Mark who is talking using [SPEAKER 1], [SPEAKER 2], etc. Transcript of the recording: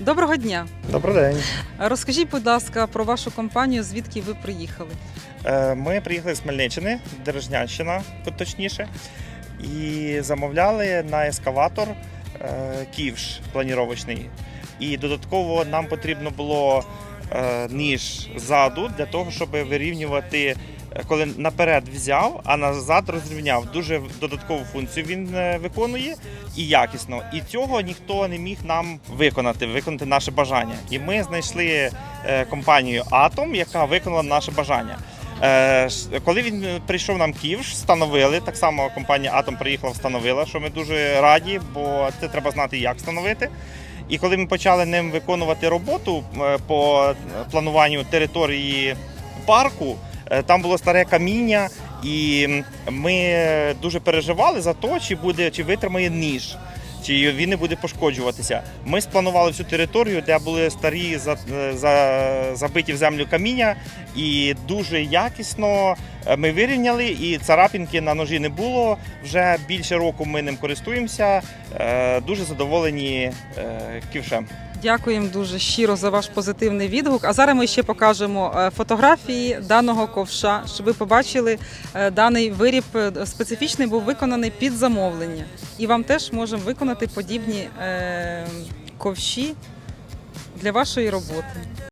[SPEAKER 1] Доброго дня.
[SPEAKER 2] Добрий день.
[SPEAKER 1] Розкажіть, будь ласка, про вашу компанію, звідки ви приїхали?
[SPEAKER 2] Е, Ми приїхали з Хмельниччини, Дережнянщина, точніше, і замовляли на ескаватор е, ківш планіровочний. І додатково нам потрібно було ніж ззаду для того, щоб вирівнювати. е, Коли наперед взяв, а назад розрівняв. Дуже додаткову функцію він е, виконує і якісно. І цього ніхто не міг нам виконати, виконати наше бажання. І ми знайшли е, компанію Atom, яка виконала наше бажання. Е, Коли він прийшов нам ківш, встановили. Так само компанія Atom приїхала, встановила, що ми дуже раді, бо це треба знати, як встановити. І коли ми почали ним виконувати роботу е, по плануванню території парку, е, там було старе каміння, і ми дуже переживали за те, чи буде, чи витримає ніж. Чи він не буде пошкоджуватися. Ми спланували всю територію, де були старі за, за, забиті в землю каміння, і дуже якісно е, ми вирівняли, і царапінки на ножі не було. Вже більше року ми ним користуємося. Е, Дуже задоволені е, ківшем.
[SPEAKER 1] Дякуємо дуже щиро за ваш позитивний відгук. А зараз ми ще покажемо е, фотографії даного ковша, щоб ви побачили, е, даний виріб е, специфічний був виконаний під замовлення. І вам теж можемо виконати подібні ковші для вашої роботи.